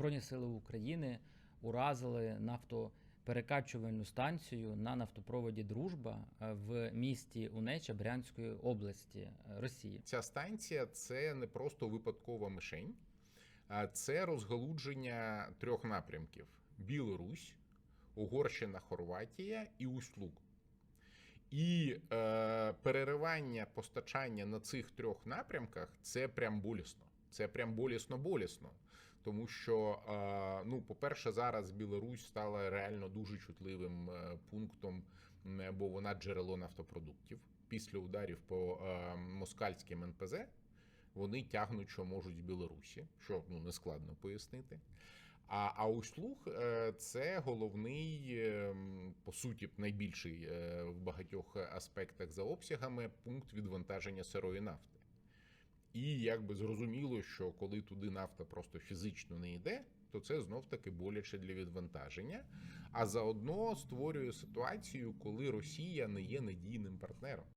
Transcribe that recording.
Збройні сили України уразили нафтоперекачувальну станцію на нафтопроводі Дружба в місті Унеча Брянської області е, Росії. Ця станція це не просто випадкова мишень, а це розгалудження трьох напрямків: Білорусь, Угорщина, Хорватія і Услуг. І е, переривання постачання на цих трьох напрямках це прям болісно. Це прям болісно-болісно. Тому що, ну, по-перше, зараз Білорусь стала реально дуже чутливим е, пунктом, бо вона джерело нафтопродуктів. Після ударів по москальським НПЗ вони тягнуть, що можуть з Білорусі, що ну не складно пояснити. А, а услуг е, це головний, е, по суті, найбільший в багатьох аспектах за обсягами пункт відвантаження сирої нафти. І якби зрозуміло, що коли туди нафта просто фізично не йде, то це знов таки боляче для відвантаження. А заодно створює ситуацію, коли Росія не є надійним партнером.